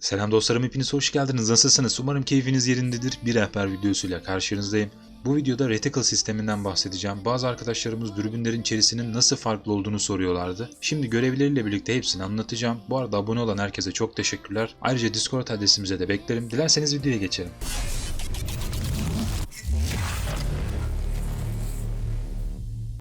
Selam dostlarım hepiniz hoş geldiniz. Nasılsınız? Umarım keyfiniz yerindedir. Bir rehber videosuyla karşınızdayım. Bu videoda reticle sisteminden bahsedeceğim. Bazı arkadaşlarımız dürbünlerin içerisinin nasıl farklı olduğunu soruyorlardı. Şimdi görevleriyle birlikte hepsini anlatacağım. Bu arada abone olan herkese çok teşekkürler. Ayrıca Discord adresimize de beklerim. Dilerseniz videoya geçelim.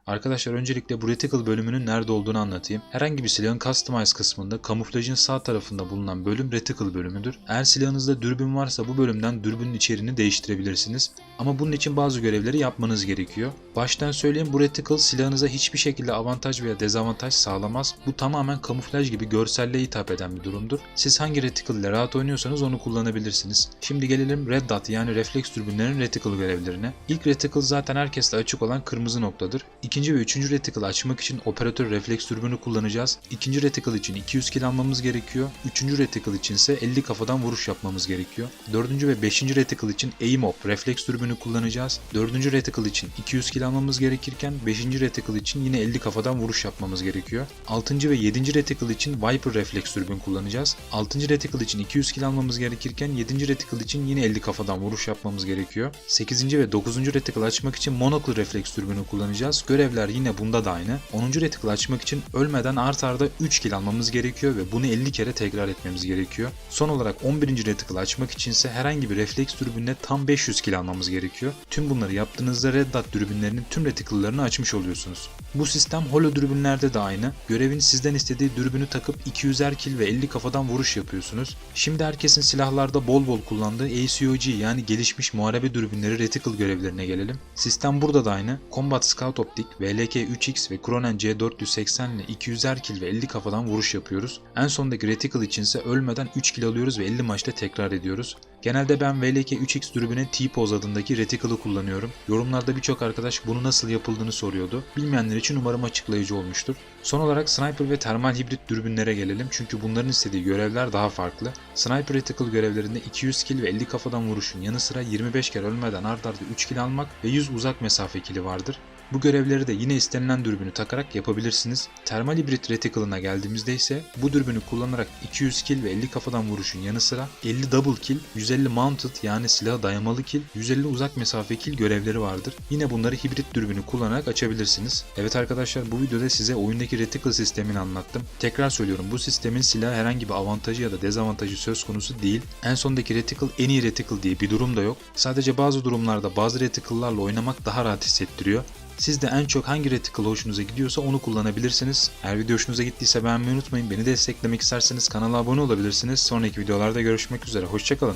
Arkadaşlar öncelikle bu reticle bölümünün nerede olduğunu anlatayım. Herhangi bir silahın customize kısmında kamuflajın sağ tarafında bulunan bölüm reticle bölümüdür. Eğer silahınızda dürbün varsa bu bölümden dürbünün içeriğini değiştirebilirsiniz. Ama bunun için bazı görevleri yapmanız gerekiyor. Baştan söyleyeyim bu reticle silahınıza hiçbir şekilde avantaj veya dezavantaj sağlamaz. Bu tamamen kamuflaj gibi görselliğe hitap eden bir durumdur. Siz hangi reticle ile rahat oynuyorsanız onu kullanabilirsiniz. Şimdi gelelim red dot yani refleks dürbünlerin reticle görevlerine. İlk reticle zaten herkeste açık olan kırmızı noktadır. İkinci ve üçüncü reticle açmak için operatör refleks dürbünü kullanacağız. İkinci reticle için 200 kill almamız gerekiyor. Üçüncü reticle için ise 50 kafadan vuruş yapmamız gerekiyor. Dördüncü ve beşinci reticle için aim op refleks dürbünü kullanacağız. Dördüncü reticle için 200 kill almamız gerekirken beşinci reticle için yine 50 kafadan vuruş yapmamız gerekiyor. Altıncı ve yedinci reticle için Viper refleks dürbün kullanacağız. Altıncı reticle için 200 kill almamız gerekirken yedinci reticle için yine 50 kafadan vuruş yapmamız gerekiyor. Sekizinci ve dokuzuncu reticle açmak için monoklu refleks dürbünü kullanacağız. Görevler yine bunda da aynı. 10. reticle açmak için ölmeden art arda 3 kill almamız gerekiyor ve bunu 50 kere tekrar etmemiz gerekiyor. Son olarak 11. reticle açmak için ise herhangi bir refleks dürbünle tam 500 kill almamız gerekiyor. Tüm bunları yaptığınızda red dot dürbünlerinin tüm reticle'larını açmış oluyorsunuz. Bu sistem holo dürbünlerde de aynı. Görevin sizden istediği dürbünü takıp 200'er kill ve 50 kafadan vuruş yapıyorsunuz. Şimdi herkesin silahlarda bol bol kullandığı ACOG yani gelişmiş muharebe dürbünleri reticle görevlerine gelelim. Sistem burada da aynı. Combat Scout Optik, VLK 3X ve Cronen C480 ile 200'er kill ve 50 kafadan vuruş yapıyoruz. En sondaki reticle içinse ölmeden 3 kill alıyoruz ve 50 maçta tekrar ediyoruz. Genelde ben VLK 3X dürbüne T-Pose adındaki reticle'ı kullanıyorum. Yorumlarda birçok arkadaş bunu nasıl yapıldığını soruyordu. Bilmeyenler için umarım açıklayıcı olmuştur. Son olarak sniper ve termal hibrit dürbünlere gelelim çünkü bunların istediği görevler daha farklı. Sniper reticle görevlerinde 200 kill ve 50 kafadan vuruşun yanı sıra 25 kere ölmeden ard arda 3 kill almak ve 100 uzak mesafe kili vardır. Bu görevleri de yine istenilen dürbünü takarak yapabilirsiniz. Termal hibrit reticle'ına geldiğimizde ise bu dürbünü kullanarak 200 kill ve 50 kafadan vuruşun yanı sıra 50 double kill, 150 mounted yani silaha dayamalı kill, 150 uzak mesafe kill görevleri vardır. Yine bunları hibrit dürbünü kullanarak açabilirsiniz. Evet arkadaşlar bu videoda size oyundaki reticle sistemini anlattım. Tekrar söylüyorum bu sistemin silaha herhangi bir avantajı ya da dezavantajı söz konusu değil. En sondaki reticle en iyi reticle diye bir durum da yok. Sadece bazı durumlarda bazı reticle'larla oynamak daha rahat hissettiriyor. Siz de en çok hangi reticle hoşunuza gidiyorsa onu kullanabilirsiniz. Eğer video hoşunuza gittiyse beğenmeyi unutmayın. Beni desteklemek isterseniz kanala abone olabilirsiniz. Sonraki videolarda görüşmek üzere. Hoşçakalın.